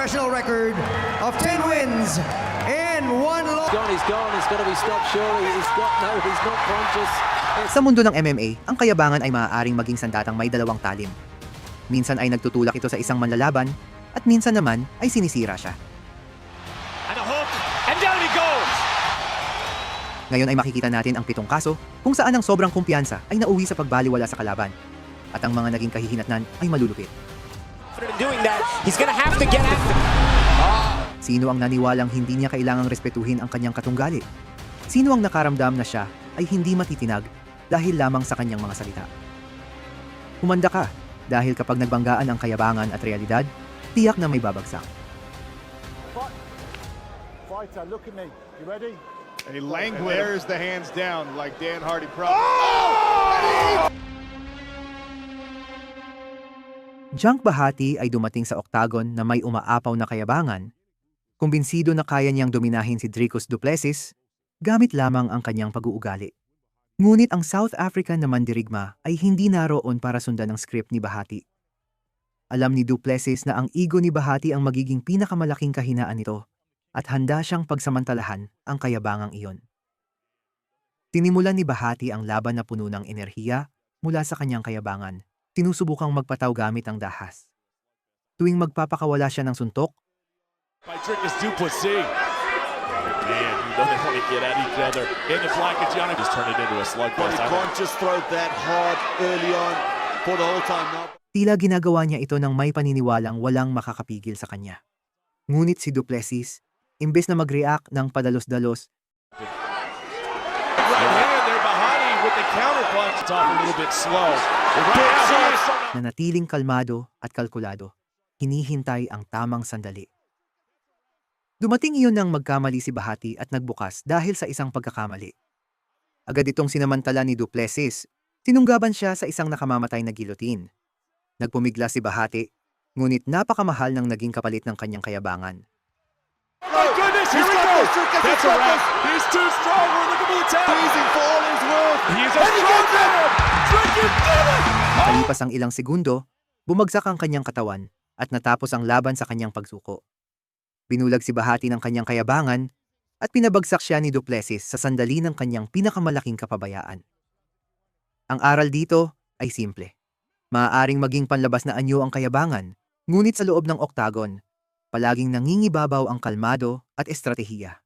professional record of 10 wins and 1 loss. Gone, he's gone. He's got to be stopped, surely. He's got no, he's not conscious. Sa mundo ng MMA, ang kayabangan ay maaaring maging sandatang may dalawang talim. Minsan ay nagtutulak ito sa isang manlalaban, at minsan naman ay sinisira siya. And a hook, and down he goes. Ngayon ay makikita natin ang pitong kaso kung saan ang sobrang kumpiyansa ay nauwi sa pagbaliwala sa kalaban. At ang mga naging kahihinatnan ay malulupit. In doing that, he's gonna have to get after. Sino ang naniwalang hindi niya kailangang respetuhin ang kanyang katunggali? Sino ang nakaramdam na siya ay hindi matitinag dahil lamang sa kanyang mga salita? Humanda ka dahil kapag nagbanggaan ang kayabangan at realidad, tiyak na may babagsak. Fighter, look at me. You ready? And he Langlares the hands down like Dan Hardy pro. Junk Bahati ay dumating sa oktagon na may umaapaw na kayabangan. Kumbinsido na kaya niyang dominahin si Dricus Duplessis gamit lamang ang kanyang pag-uugali. Ngunit ang South African na mandirigma ay hindi naroon para sundan ang script ni Bahati. Alam ni Duplessis na ang ego ni Bahati ang magiging pinakamalaking kahinaan nito at handa siyang pagsamantalahan ang kayabangang iyon. Tinimulan ni Bahati ang laban na puno ng enerhiya mula sa kanyang kayabangan sinusubukang magpataw gamit ang dahas. Tuwing magpapakawala siya ng suntok, By Drickus Duplessis. Man, you know they want to get at each other. In the black and Johnny just turned it into a slugfest. I can't just throw that hard early on for the whole time now. tila ginagawa niya ito ng may paniniwalang walang makakapigil sa kanya. Ngunit si Duplessis, imbes na mag-react ng padalos-dalos, Right hand there, Bahati with the counter punch. It's off a little bit slow. Nanatiling kalmado at kalkulado, hinihintay ang tamang sandali. Dumating iyon nang magkamali si Bahati at nagbukas dahil sa isang pagkakamali. Agad itong sinamantala ni Duplessis. Sinunggaban siya sa isang nakamamatay na gilotin. Nagpumigla si Bahati, ngunit napakamahal ng naging kapalit ng kanyang kayabangan. Here we go. That's a wrap. He's too strong. We're looking for the tap. Easy for all his worth. He's a strong man. Drickus did it. Makalipas ang ilang segundo, bumagsak ang kanyang katawan at natapos ang laban sa kanyang pagsuko. Binulag si Bahati ng kanyang kayabangan at pinabagsak siya ni Duplessis sa sandali ng kanyang pinakamalaking kapabayaan. Ang aral dito ay simple. Maaaring maging panlabas na anyo ang kayabangan, ngunit sa loob ng oktagon, palaging nangingibabaw ang kalmado at estratehiya.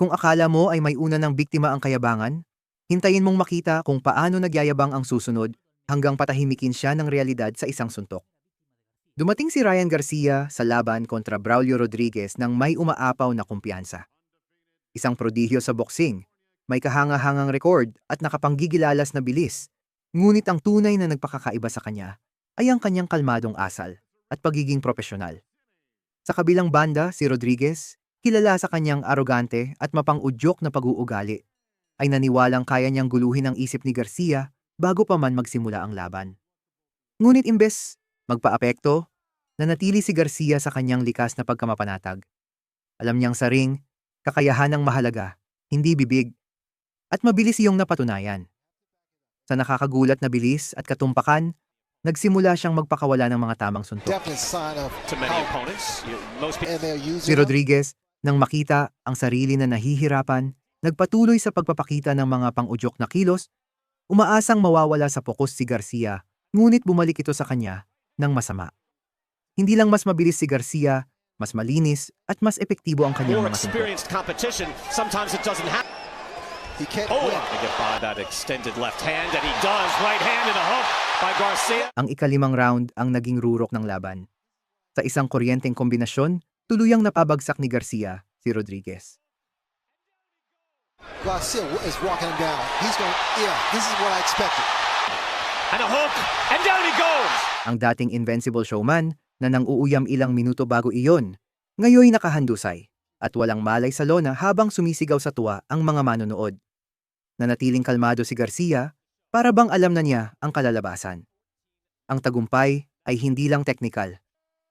Kung akala mo ay may una ng biktima ang kayabangan, hintayin mong makita kung paano nagyayabang ang susunod hanggang patahimikin siya ng realidad sa isang suntok. Dumating si Ryan Garcia sa laban kontra Braulio Rodriguez ng may umaapaw na kumpiyansa. Isang prodigyo sa boxing, may kahanga-hangang record at nakapanggigilalas na bilis. Ngunit ang tunay na nagpakakaiba sa kanya ay ang kanyang kalmadong asal at pagiging profesional. Sa kabilang banda, si Rodriguez, kilala sa kanyang arogante at mapang-udyok na pag-uugali, ay naniwalang kaya niyang guluhin ang isip ni Garcia bago pa man magsimula ang laban. Ngunit imbes magpaapekto, nanatili si Garcia sa kanyang likas na pagkamapanatag. Alam niyang sa ring, kakayahan ang mahalaga, hindi bibig, at mabilis iyong napatunayan. Sa nakakagulat na bilis at katumpakan, nagsimula siyang magpakawala ng mga tamang suntok. Si Rodriguez, nang makita ang sarili na nahihirapan, nagpatuloy sa pagpapakita ng mga pang-udyok na kilos, umaasang mawawala sa pokus si Garcia, ngunit bumalik ito sa kanya ng masama. Hindi lang mas mabilis si Garcia, mas malinis at mas epektibo ang kanyang mga suntok. He can't Oh, win. get by that extended left hand, and he does. Right hand and a hook by Garcia. Ang ikalimang round ang naging rurok ng laban. Sa isang kuryenteng kombinasyon, tuluyang napabagsak ni Garcia si Rodriguez. Garcia is walking him down. He's going, yeah, this is what I expected. And a hook, and down he goes. ang dating invincible showman na nang uuyam ilang minuto bago iyon, ngayoy nakahandusay at walang malay sa lona habang sumisigaw sa tuwa ang mga manonood. Nanatiling kalmado si Garcia para bang alam na niya ang kalalabasan. Ang tagumpay ay hindi lang teknikal,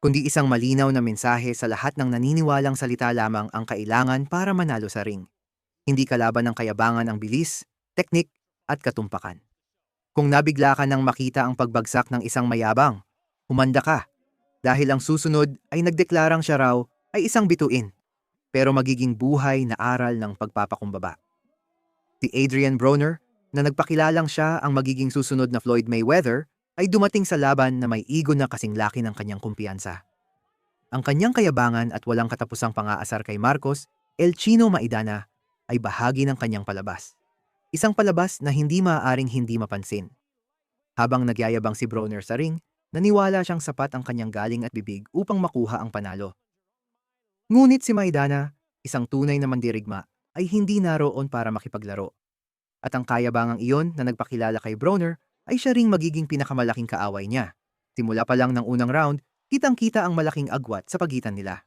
kundi isang malinaw na mensahe sa lahat ng naniniwalang salita lamang ang kailangan para manalo sa ring. Hindi kalaban ng kayabangan ang bilis, teknik at katumpakan. Kung nabigla ka nang makita ang pagbagsak ng isang mayabang, humanda ka. Dahil ang susunod ay nagdeklarang siya raw ay isang bituin, pero magiging buhay na aral ng pagpapakumbaba. Si Adrian Broner, na nagpakilalang siya ang magiging susunod na Floyd Mayweather, ay dumating sa laban na may igo na kasing laki ng kanyang kumpiyansa. Ang kanyang kayabangan at walang katapusang pangaasar kay Marcos, El Chino Maidana, ay bahagi ng kanyang palabas. Isang palabas na hindi maaaring hindi mapansin. Habang nagyayabang si Broner sa ring, naniwala siyang sapat ang kanyang galing at bibig upang makuha ang panalo. Ngunit si Maidana, isang tunay na mandirigma, ay hindi naroon para makipaglaro. At ang kayabangang iyon na nagpakilala kay Broner ay siya ring magiging pinakamalaking kaaway niya. Simula pa lang ng unang round, kitang-kita ang malaking agwat sa pagitan nila.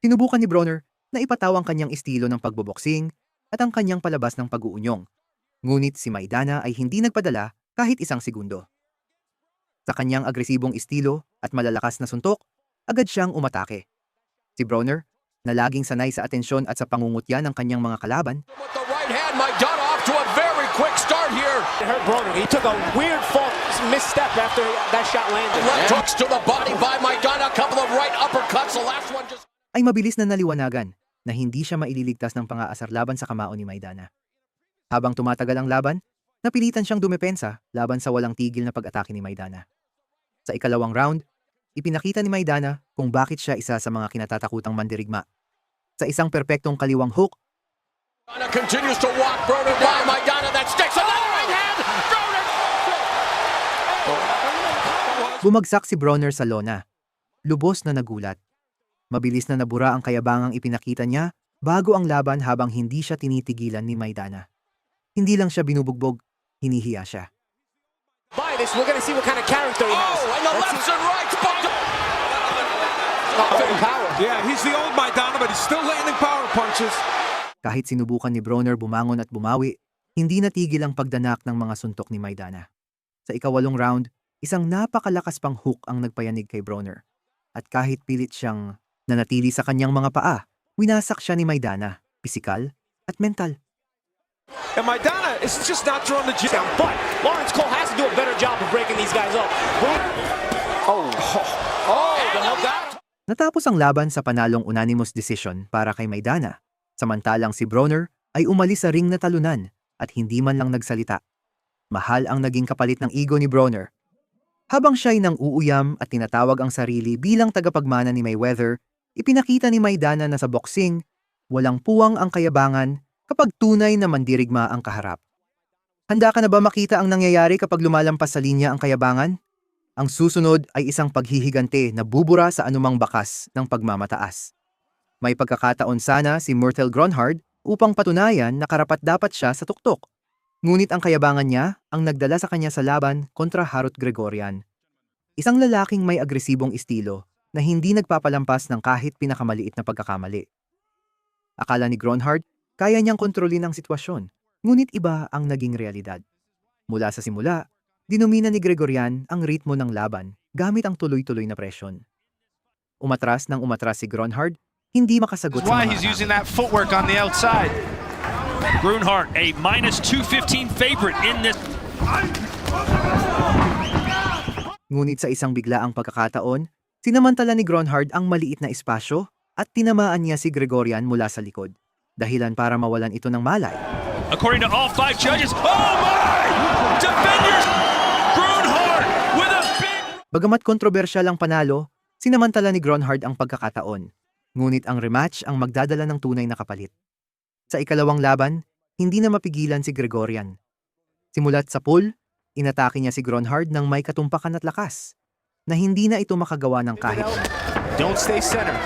Sinubukan ni Broner na ipataw ang kanyang estilo ng pagboboksing at ang kanyang palabas ng pag-uunyong. Ngunit si Maidana ay hindi nagpadala kahit isang segundo. Sa kanyang agresibong estilo at malalakas na suntok, agad siyang umatake. Si Broner, na laging sanay sa atensyon at sa pangungutya ng kanyang mga kalaban, With the right hand, Maidana off to a very quick start here. It hurt Broner. He took a weird false misstep after that shot landed. Left hooks to the body by Maidana. A couple of right uppercuts. The last one just ay mabilis na naliwanagan na hindi siya maililigtas ng pangaasar laban sa kamao ni Maidana. Habang tumatagal ang laban, napilitan siyang dumepensa laban sa walang tigil na pag-atake ni Maidana. Sa ikalawang round, ipinakita ni Maidana kung bakit siya isa sa mga kinatatakutang mandirigma. Sa isang perpektong kaliwang hook, Maidana continues to walk Broner by Maidana. That sticks. Another right hand. Bumagsak si Bronner sa lona. Lubos na nagulat. Mabilis na nabura ang kayabangang ipinakita niya bago ang laban habang hindi siya tinitigilan ni Maidana. Hindi lang siya binubugbog, hinihiya siya. By this, we're going to see what kind of character he has. Oh, and the Let's lefts see. and rights. Oh, power. Yeah, he's the old Maidana, but he's still landing power punches. Kahit sinubukan ni Bronner bumangon at bumawi, hindi natigil ang pagdanak ng mga suntok ni Maidana. Sa ikawalong round, isang napakalakas pang hook ang nagpayanig kay Bronner. At kahit pilit siyang nanatili sa kanyang mga paa, winasak siya ni Maidana, pisikal at mental. And Maidana is just not throwing the jab. Down, But Lawrence Cole has to do a better job of breaking these guys up. Oh, the hell that. Natapos ang laban sa panalong unanimous decision para kay Maidana, samantalang si Broner ay umalis sa ring na talunan at hindi man lang nagsalita. Mahal ang naging kapalit ng ego ni Broner. Habang siya'y nang uuyam at tinatawag ang sarili bilang tagapagmana ni Mayweather, ipinakita ni Maidana na sa boxing, walang puwang ang kayabangan kapag tunay na mandirigma ang kaharap. Handa ka na ba makita ang nangyayari kapag lumalampas sa linya ang kayabangan? Ang susunod ay isang paghihigante na bubura sa anumang bakas ng pagmamataas. May pagkakataon sana si Myrtle Gronhard upang patunayan na karapat dapat siya sa tuktok. Ngunit ang kayabangan niya ang nagdala sa kanya sa laban kontra Harut Gregorian. Isang lalaking may agresibong estilo na hindi nagpapalampas ng kahit pinakamaliit na pagkakamali. Akala ni Gronhard, kaya niyang kontrolin ang sitwasyon, ngunit iba ang naging realidad. Mula sa simula, Dinomina ni Gregorian ang ritmo ng laban gamit ang tuloy-tuloy na presyon. Umatras ng umatras si Gronhard, hindi makasagot sa why mga he's using that footwork on the outside. Grunhart, a minus 215 favorite in this. Ngunit sa isang biglaang pagkakataon, sinamantala ni Gronhard ang maliit na espasyo at tinamaan niya si Gregorian mula sa likod. Dahilan para mawalan ito ng malay. According to all five judges, oh my! Defenders! Grunhart with a big Bagamat kontrobersyal ang panalo, sinamantala ni Gronhard ang pagkakataon. Ngunit ang rematch ang magdadala ng tunay na kapalit. Sa ikalawang laban, hindi na mapigilan si Gregorian. Simulat sa pool, inatake niya si Gronhard ng may katumpakan at lakas, na hindi na ito makagawa ng kahit na. Don't stay center.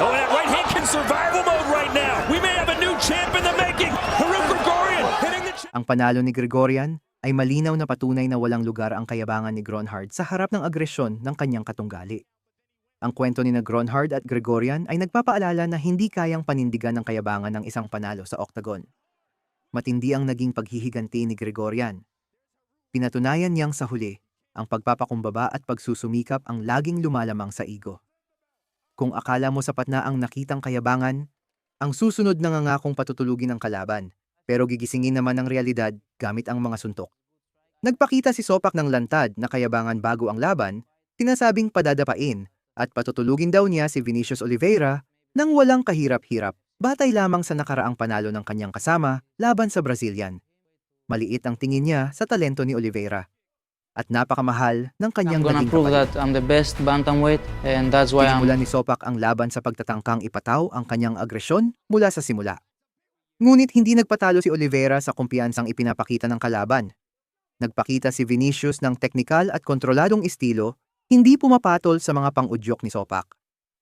Oh, that right hand can survival mode right now. We may have a new champ in the making. Harut Gregorian hitting the. Ang panalo ni Gregorian ay malinaw na patunay na walang lugar ang kayabangan ni Gronhard sa harap ng agresyon ng kanyang katunggali. Ang kwento ni na Gronhard at Gregorian ay nagpapaalala na hindi kayang panindigan ng kayabangan ng isang panalo sa oktagon. Matindi ang naging paghihiganti ni Gregorian. Pinatunayan niyang sa huli, ang pagpapakumbaba at pagsusumikap ang laging lumalamang sa ego. Kung akala mo sapat na ang nakitang kayabangan, ang susunod na ngangakong patutulugin ang kalaban pero gigisingin naman ng realidad gamit ang mga suntok. Nagpakita si Sopak ng lantad na kayabangan bago ang laban, sinasabing padadapain at patutulugin daw niya si Vinicius Oliveira nang walang kahirap-hirap batay lamang sa nakaraang panalo ng kanyang kasama laban sa Brazilian. Maliit ang tingin niya sa talento ni Oliveira at napakamahal ng kanyang I'm gonna naging prove kapalit. that I'm the best bantamweight and that's why I'm Sinimulan ni Sopak ang laban sa pagtatangkang ipataw ang kanyang agresyon mula sa simula. Ngunit hindi nagpatalo si Oliveira sa kumpiyansang ipinapakita ng kalaban. Nagpakita si Vinicius ng teknikal at kontroladong estilo, hindi pumapatol sa mga pang-udyok ni Sopak.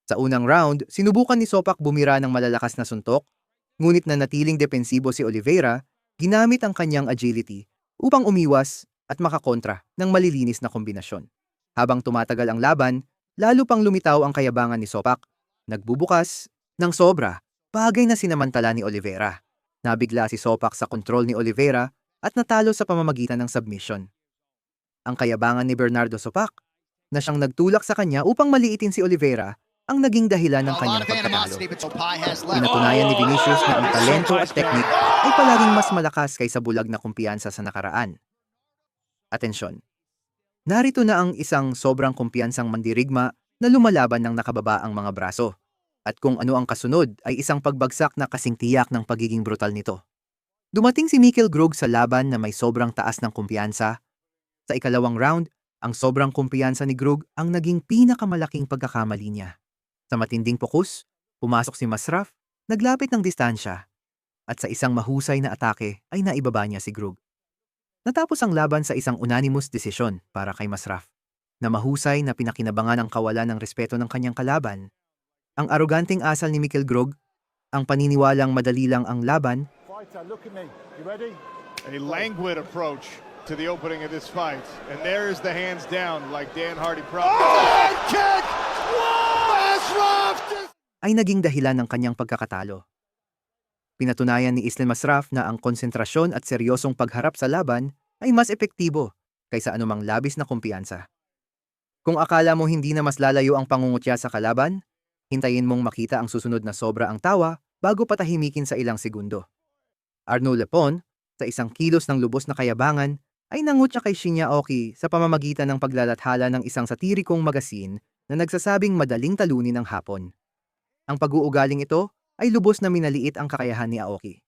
Sa unang round, sinubukan ni Sopak bumira ng malalakas na suntok, ngunit na natiling depensibo si Oliveira, ginamit ang kanyang agility upang umiwas at makakontra ng malilinis na kombinasyon. Habang tumatagal ang laban, lalo pang lumitaw ang kayabangan ni Sopak. Nagbubukas ng sobra, bagay na sinamantala ni Oliveira. Nabigla si Sopak sa kontrol ni Oliveira at natalo sa pamamagitan ng submission. Ang kayabangan ni Bernardo Sopak, na siyang nagtulak sa kanya upang maliitin si Oliveira, ang naging dahilan ng kanyang pagkatalo. Pinatunayan ni Vinicius na ang talento at teknik ay palaging mas malakas kaysa bulag na kumpiyansa sa nakaraan. Atensyon. Narito na ang isang sobrang kumpiyansang mandirigma na lumalaban ng nakababa ang mga braso. At kung ano ang kasunod ay isang pagbagsak na kasing tiyak ng pagiging brutal nito. Dumating si Mikkel Grog sa laban na may sobrang taas ng kumpiyansa. Sa ikalawang round, ang sobrang kumpiyansa ni Grog ang naging pinakamalaking pagkakamali niya. Sa matinding pokus, pumasok si Masraf, naglapit ng distansya, at sa isang mahusay na atake ay naibaba niya si Grog. Natapos ang laban sa isang unanimous desisyon para kay Masraf, na mahusay na pinakinabangan ang kawalan ng respeto ng kanyang kalaban. Ang aroganting asal ni Mikkel Grog, ang paniniwalang madali lang ang laban, Fighter, look at me. You ready? A languid approach to the opening of this fight. And there's the hands down like Dan Hardy promised. Oh, kick! ay naging dahilan ng kanyang pagkakatalo. Pinatunayan ni Islam Masraf na ang konsentrasyon at seryosong pagharap sa laban ay mas epektibo kaysa anumang labis na kumpiyansa. Kung akala mo hindi na mas lalayo ang pangungutya sa kalaban, hintayin mong makita ang susunod na sobra ang tawa bago patahimikin sa ilang segundo. Arno Lepon, sa isang kilos ng lubos na kayabangan, ay nangutya kay Shinya Oki sa pamamagitan ng paglalathala ng isang satirikong magasin na nagsasabing madaling talunin ng hapon. Ang pag-uugaling ito ay lubos na minaliit ang kakayahan ni Aoki.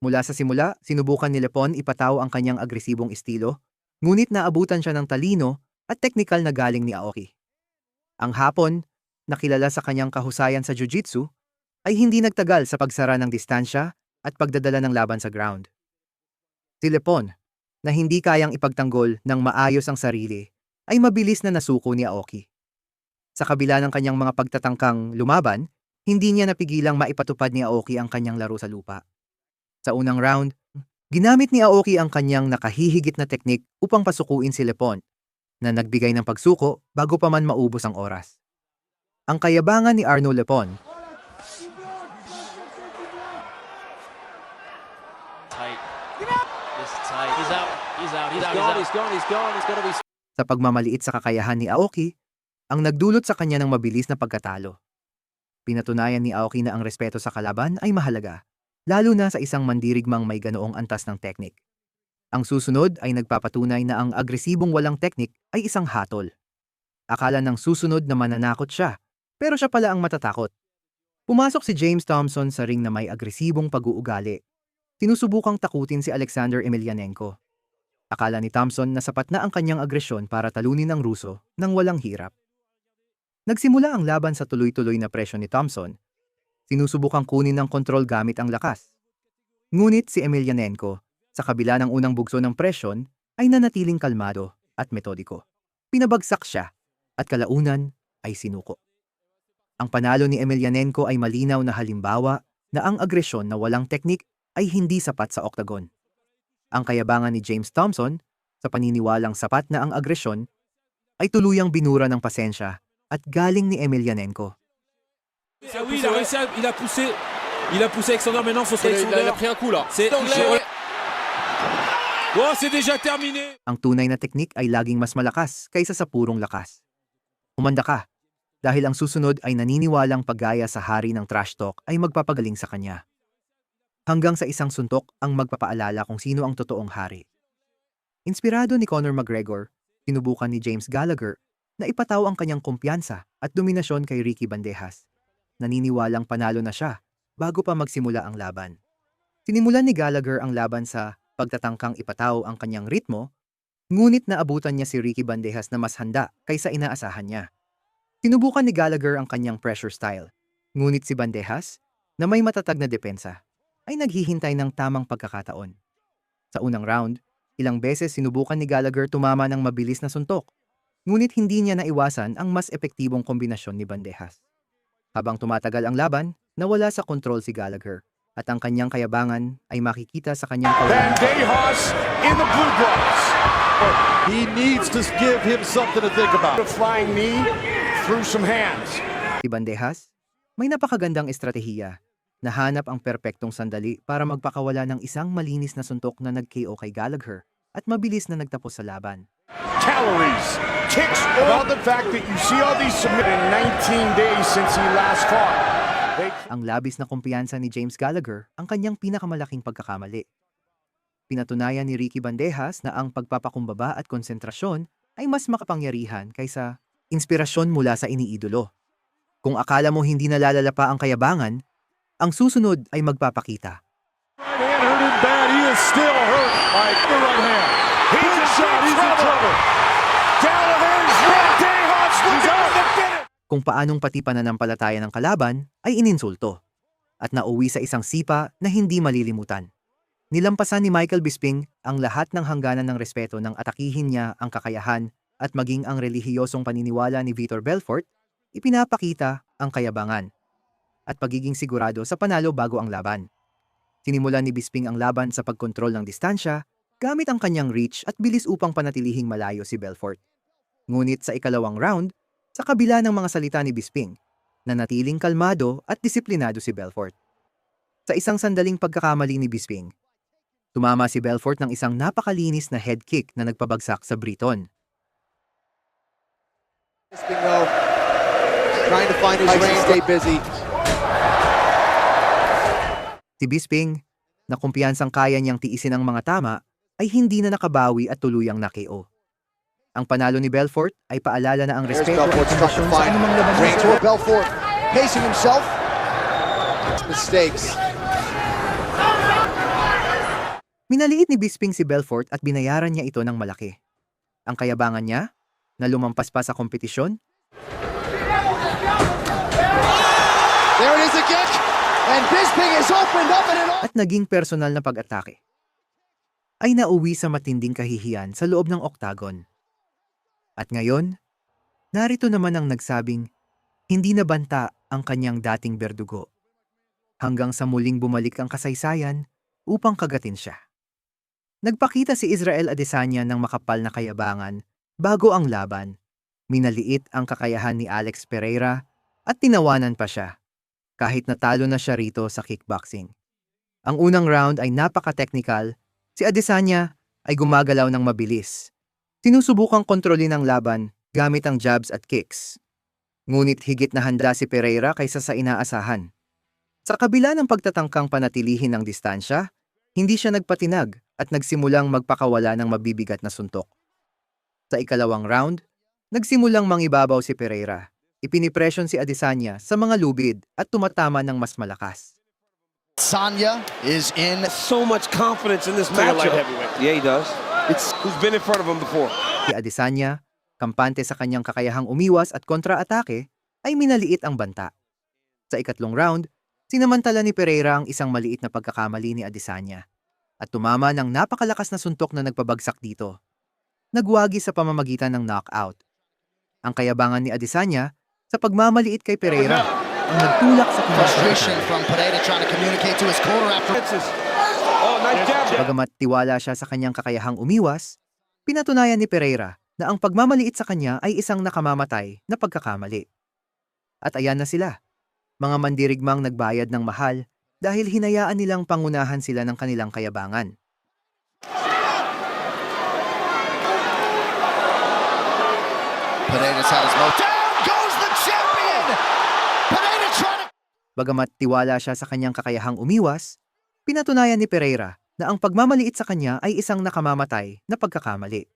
Mula sa simula, sinubukan ni Lepon ipataw ang kanyang agresibong estilo, ngunit naabutan siya ng talino at teknikal na galing ni Aoki. Ang hapon, nakilala sa kanyang kahusayan sa jiu-jitsu, ay hindi nagtagal sa pagsara ng distansya at pagdadala ng laban sa ground. Si Lepon, na hindi kayang ipagtanggol ng maayos ang sarili, ay mabilis na nasuko ni Aoki. Sa kabila ng kanyang mga pagtatangkang lumaban, hindi niya napigilang maipatupad ni Aoki ang kanyang laro sa lupa. Sa unang round, ginamit ni Aoki ang kanyang nakahihigit na teknik upang pasukuin si Lepon, na nagbigay ng pagsuko bago pa man maubos ang oras. Ang kayabangan ni Arno Lepon sa pagmamaliit sa kakayahan ni Aoki, ang nagdulot sa kanya ng mabilis na pagkatalo. Pinatunayan ni Aoki na ang respeto sa kalaban ay mahalaga, lalo na sa isang mandirigmang may ganoong antas ng teknik. Ang susunod ay nagpapatunay na ang agresibong walang teknik ay isang hatol. Akala ng susunod na mananakot siya, pero siya pala ang matatakot. Pumasok si James Thompson sa ring na may agresibong pag-uugali. Sinusubukang takutin si Alexander Emelianenko. Akala ni Thompson na sapat na ang kanyang agresyon para talunin ang Ruso nang walang hirap. Nagsimula ang laban sa tuloy-tuloy na presyo ni Thompson. Sinusubukang kunin ng kontrol gamit ang lakas. Ngunit si Emelianenko, sa kabila ng unang bugso ng presyon, ay nanatiling kalmado at metodiko. Pinabagsak siya at kalaunan ay sinuko. Ang panalo ni Emelianenko ay malinaw na halimbawa na ang agresyon na walang teknik ay hindi sapat sa oktagon. Ang kayabangan ni James Thompson, sa paniniwalang sapat na ang agresyon, ay tuluyang binura ng pasensya at galing ni Emelianenko. Ah oui, il a réussi à, il a poussé, il a poussé Alexander. Maintenant, faut Il a, il a pris un coup là. C'est Oh, c'est déjà terminé. Ang tunay na teknik ay laging mas malakas kaysa sa purong lakas. Umanda ka, dahil ang susunod ay naniniwalang paggaya sa hari ng trash talk ay magpapagaling sa kanya. hanggang sa isang suntok ang magpapaalala kung sino ang totoong hari. Inspirado ni Conor McGregor, sinubukan ni James Gallagher na ipataw ang kanyang kumpiyansa at dominasyon kay Ricky Bandejas. Naniniwalang panalo na siya bago pa magsimula ang laban. Sinimulan ni Gallagher ang laban sa pagtatangkang ipataw ang kanyang ritmo, ngunit naabutan niya si Ricky Bandejas na mas handa kaysa inaasahan niya. Sinubukan ni Gallagher ang kanyang pressure style, ngunit si Bandejas, na may matatag na depensa, ay naghihintay ng tamang pagkakataon. Sa unang round, ilang beses sinubukan ni Gallagher tumama ng mabilis na suntok, ngunit hindi niya naiwasan ang mas epektibong kombinasyon ni Bandejas. Habang tumatagal ang laban, nawala sa kontrol si Gallagher at ang kanyang kayabangan ay makikita sa kanyang kawalan. Bandejas in the blue gloves. He needs to give him something to think about. The flying knee through some hands. Si Bandejas, may napakagandang estratehiya. Nahanap ang perpektong sandali para magpakawala ng isang malinis na suntok na nag-KO kay Gallagher at mabilis na nagtapos sa laban. Calories. Kicks about the fact that you see all these submitted in 19 days since he last fought. They Ang labis na kumpiyansa ni James Gallagher ang kanyang pinakamalaking pagkakamali. Pinatunayan ni Ricky Bandejas na ang pagpapakumbaba at konsentrasyon ay mas makapangyarihan kaysa inspirasyon mula sa iniidolo. Kung akala mo hindi nalalala pa ang kayabangan, ang susunod ay magpapakita. Right hand hurt him bad. He is still hurt by the right hand. He's in shot. He's in trouble. Gallagher's Bandejas looking for the finish. Kung paanong pati pananampalataya ng kalaban ay ininsulto at nauwi sa isang sipa na hindi malilimutan. Nilampasan ni Michael Bisping ang lahat ng hangganan ng respeto ng atakihin niya ang kakayahan at maging ang relihiyosong paniniwala ni Vitor Belfort, ipinapakita ang kayabangan at pagiging sigurado sa panalo bago ang laban. Sinimulan ni Bisping ang laban sa pagkontrol ng distansya gamit ang kanyang reach at bilis upang panatilihing malayo si Belfort. Ngunit sa ikalawang round, sa kabila ng mga salita ni Bisping, nanatiling kalmado at disiplinado si Belfort. Sa isang sandaling pagkakamali ni Bisping, tumama si Belfort ng isang napakalinis na head kick na nagpabagsak sa Briton. Though, trying to find his range, stay busy. Si Bisping, na kumpiyansang kaya niyang tiisin ang mga tama, ay hindi na nakabawi at tuluyang nakeo. Ang panalo ni Belfort ay paalala na ang respeto at to sa anumang laban for Belfort, pacing himself. Mistakes. Minaliit ni Bisping si Belfort at binayaran niya ito ng malaki. Ang kayabangan niya, na lumampas pa sa kompetisyon, There it is again. And Bisping is opened up and it at naging personal na pag-atake, ay nauwi sa matinding kahihiyan sa loob ng oktagon. At ngayon, narito naman ang nagsabing hindi na banta ang kanyang dating berdugo hanggang sa muling bumalik ang kasaysayan upang kagatin siya. Nagpakita si Israel Adesanya ng makapal na kayabangan bago ang laban. Minaliit ang kakayahan ni Alex Pereira at tinawanan pa siya kahit natalo na siya rito sa kickboxing. Ang unang round ay napaka-technical, si Adesanya ay gumagalaw ng mabilis. Sinusubukang kontrolin ang laban gamit ang jabs at kicks. Ngunit higit na handa si Pereira kaysa sa inaasahan. Sa kabila ng pagtatangkang panatilihin ng distansya, hindi siya nagpatinag at nagsimulang magpakawala ng mabibigat na suntok. Sa ikalawang round, nagsimulang mangibabaw si Pereira. Ipinipresyon si Adesanya sa mga lubid at tumatama ng mas malakas. Sanya is in. So much confidence in this matchup. Yeah, he does. It's who's been in front of him before. Si Adesanya, kampante sa kanyang kakayahang umiwas at kontra-atake, ay minaliit ang banta. Sa ikatlong round, sinamantala ni Pereira ang isang maliit na pagkakamali ni Adesanya at tumama ng napakalakas na suntok na nagpabagsak dito. Nagwagi sa pamamagitan ng knockout. Ang kayabangan ni Adesanya sa pagmamaliit kay Pereira ang nagtulak sa Frustration from Pereira trying to communicate to his corner after. Oh, nice jab. Bagamat tiwala siya sa kanyang kakayahang umiwas, pinatunayan ni Pereira na ang pagmamaliit sa kanya ay isang nakamamatay na pagkakamali. At ayan na sila, mga mandirigmang nagbayad ng mahal dahil hinayaan nilang pangunahan sila ng kanilang kayabangan. Pereira's had his most. Down goes the champion. Pereira trying to. Bagamat tiwala siya sa kanyang kakayahang umiwas, Pinatunayan ni Pereira na ang pagmamaliit sa kanya ay isang nakamamatay na pagkakamali.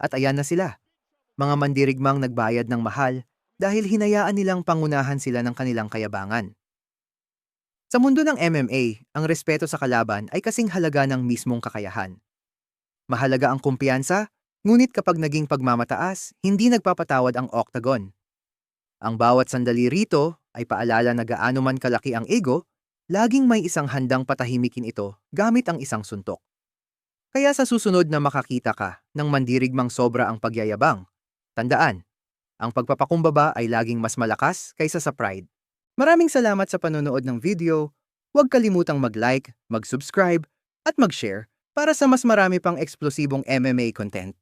At ayan na sila, mga mandirigmang nagbayad ng mahal dahil hinayaan nilang pangunahan sila ng kanilang kayabangan. Sa mundo ng MMA, ang respeto sa kalaban ay kasing halaga ng mismong kakayahan. Mahalaga ang kumpiyansa, ngunit kapag naging pagmamataas, hindi nagpapatawad ang octagon. Ang bawat sandali rito ay paalala na gaano man kalaki ang ego, laging may isang handang patahimikin ito gamit ang isang suntok. Kaya sa susunod na makakita ka ng mandirigmang sobra ang pagyayabang, tandaan, ang pagpapakumbaba ay laging mas malakas kaysa sa pride. Maraming salamat sa panonood ng video. Huwag kalimutang mag-like, mag-subscribe, at mag-share para sa mas marami pang eksplosibong MMA content.